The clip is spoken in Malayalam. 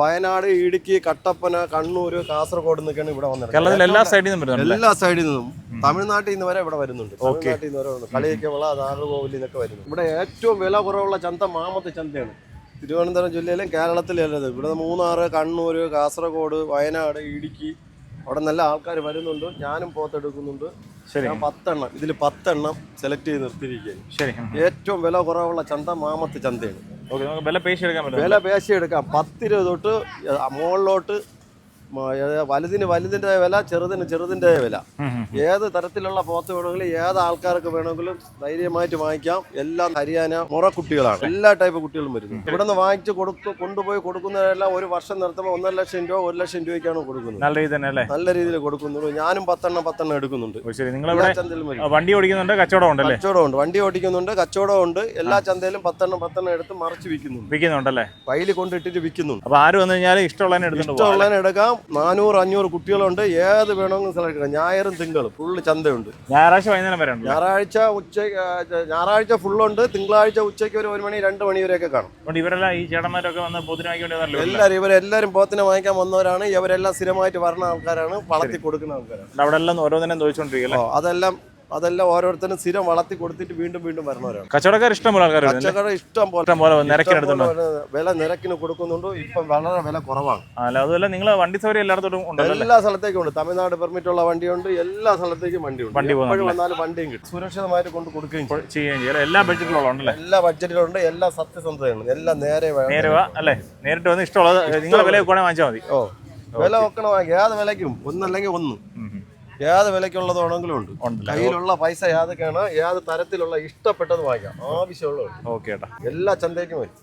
വയനാട് ഇടുക്കി കട്ടപ്പന കണ്ണൂർ കാസർഗോഡ് നിന്നൊക്കെയാണ് ഇവിടെ വന്നത് കേരളത്തിൽ എല്ലാ സൈഡിൽ നിന്നും വരുന്നുണ്ട് എല്ലാ സൈഡിൽ നിന്നും. തമിഴ്നാട്ടിൽ നിന്ന് വരെ ഇവിടെ വരുന്നുണ്ട്. തമിഴ്നാട്ടിൽ നിന്ന് വരെ വരുന്നു കളിയൊക്കെയുള്ള നാഗർകോവിലിൽ നിന്നൊക്കെ വരുന്നു. ഇവിടെ ഏറ്റവും വില കുറവുള്ള ചന്ത മാമത്തെ ചന്തയാണ്. തിരുവനന്തപുരം ജില്ലയിലും കേരളത്തിലും ഇവിടെ മൂന്നാറ് കണ്ണൂർ കാസർഗോഡ് വയനാട് ഇടുക്കി അവിടെ നല്ല ആൾക്കാർ വരുന്നുണ്ട്. ഞാനും പോത്തെടുക്കുന്നുണ്ട് ശരി. പത്തെണ്ണം. ഇതിൽ പത്തെണ്ണം സെലക്ട് ചെയ്ത് നിർത്തിയിരിക്കുകയാണ്. ശരി. ഏറ്റവും വില കുറവുള്ള ചന്ത മാമത്ത് ചന്തയാണ്. വില പേശി എടുക്കാൻ പറ്റും. വില പേശി എടുക്കാം പത്ത് രൂപ തൊട്ട് മുകളിലോട്ട് വലുതിന് വലുതിന്റെ വില ചെറുതിന് ചെറുതിന്റെ വില. ഏത് തരത്തിലുള്ള പോത്ത് വേണമെങ്കിലും ഏത് ആൾക്കാർക്ക് വേണമെങ്കിലും ധൈര്യമായിട്ട് വാങ്ങിക്കാം. എല്ലാം ഹരിയാന മുറക്കുട്ടികളാണ്. എല്ലാ ടൈപ്പ് കുട്ടികളും വരുന്നു ഇവിടെ നിന്ന് വാങ്ങിച്ച് കൊടുത്തു കൊണ്ടുപോയി കൊടുക്കുന്നതെല്ലാം ഒരു വർഷം നിർത്തുമ്പോൾ ഒന്നര ലക്ഷം രൂപ ഒരു ലക്ഷം രൂപയ്ക്കാണ് കൊടുക്കുന്നത്. നല്ല രീതി തന്നെ അല്ലേ? നല്ല രീതിയിൽ കൊടുക്കുന്നുള്ളൂ. ഞാനും പത്തെണ്ണം പത്തെണ്ണം എടുക്കുന്നുണ്ട്. വണ്ടി ഓടിക്കുന്നുണ്ട് കച്ചവടം ഉണ്ട് കച്ചവടം ഉണ്ട് വണ്ടി ഓടിക്കുന്നുണ്ട് കച്ചവടം ഉണ്ട്. എല്ലാ ചന്തയിലും പത്തെണ്ണം പത്തെണ്ണം എടുത്ത് മറിച്ച് വിൽക്കുന്നുണ്ട്. വിൽക്കുന്നുണ്ടല്ലേ? കയ്യിൽ കൊണ്ടിട്ടിട്ട് വിൽക്കുന്നുണ്ട്. അപ്പൊ ആര് വന്നു കഴിഞ്ഞാൽ ഇഷ്ടമുള്ള ഇഷ്ടമുള്ളതിനെ എടുക്കാം. നാനൂറ് അഞ്ഞൂറ് കുട്ടികളുണ്ട്. ഏത് വേണമെങ്കിലും സെലക്ട് ചെയ്യാം. ഞായറും തിങ്കളും. ഫുള്ള് ചന്തയുണ്ട്. ഞായറാഴ്ച വൈകുന്നേരം വരെ ഞായറാഴ്ച ഉച്ച ഞായറാഴ്ച ഫുള്ളുണ്ട് തിങ്കളാഴ്ച ഉച്ചയ്ക്ക് ഒരു ഒരു മണി രണ്ട് മണി വരെയൊക്കെ കാണും. അതുകൊണ്ട് ഇവരെല്ലാം ഈ ചേട്ടന്മാരൊക്കെ വന്ന് വാങ്ങിക്കൊണ്ട് വന്നല്ലോ എല്ലാവരും ഇവരെല്ലാവരും പോത്തിനെ വാങ്ങിക്കാൻ വന്നവരാണ്. ഇവരെല്ലാം സ്ഥിരമായിട്ട് വരുന്ന ആൾക്കാരാണ്. വളർത്തി കൊടുക്കുന്ന ആൾക്കാരാണ്. അവിടെ എല്ലാം ഓരോന്നിനും ചോദിച്ചോണ്ടിരിക്കല്ലേ ഓ അതെല്ലാം അതെല്ലാം ഓരോരുത്തരും സ്ഥിരം വളർത്തി കൊടുത്തിട്ട് വീണ്ടും വീണ്ടും വരണവരാണ് കച്ചവടക്കാർ ഇഷ്ടം പോലെ ആൾക്കാർ കച്ചവടം ഇഷ്ടം പോലെ. ഇഷ്ടം പോലെ നിരക്കിന് ഇഷ്ടം വില നിരക്കിന് കൊടുക്കുന്നുണ്ട്. ഇപ്പം വളരെ വില കുറവാണ്. അല്ല നിങ്ങൾ വണ്ടി സൗകര്യം എല്ലായിടത്തോടും ഉണ്ടല്ലോ എല്ലാ സ്ഥലത്തേക്കും ഉണ്ട്. തമിഴ്നാട് പെർമിറ്റ് ഉള്ള വണ്ടിയുണ്ട്. എല്ലാ സ്ഥലത്തേക്കും വണ്ടിയുണ്ട്. വണ്ടി? വന്നാലും വണ്ടിയും കിട്ടും. സുരക്ഷിതമായിട്ട് കൊണ്ട് കൊടുക്കുകയും ചെയ്യും. ചെയ്യുകയും ചെയ്യും? എല്ലാ ബഡ്ജറ്റിലുള്ള എല്ലാ ബഡ്ജറ്റിലുണ്ട് എല്ലാ സത്യസന്ധതയാണ് എല്ലാം നേരെ. നേരെ അല്ലെ? നേരിട്ട് വന്ന് ഇഷ്ടമുള്ളത് നിങ്ങളെ വില വെക്കുവാണെങ്കിൽ വാങ്ങിച്ചാൽ മതി. ഓ വില വെക്കണം ഏത് വിലയ്ക്കും? ഒന്നല്ലെങ്കിൽ ഒന്ന്. ഏത് വിലയ്ക്കുള്ളത് വേണമെങ്കിലും ഉണ്ട്. കയ്യിലുള്ള പൈസ ഏതൊക്കെയാണ് ഏത് തരത്തിലുള്ള ഇഷ്ടപ്പെട്ടത് വാങ്ങിക്കാം. ആവശ്യമുള്ളത് ഓക്കെ ഏട്ടാ എല്ലാ ചന്തയ്ക്കും വരും.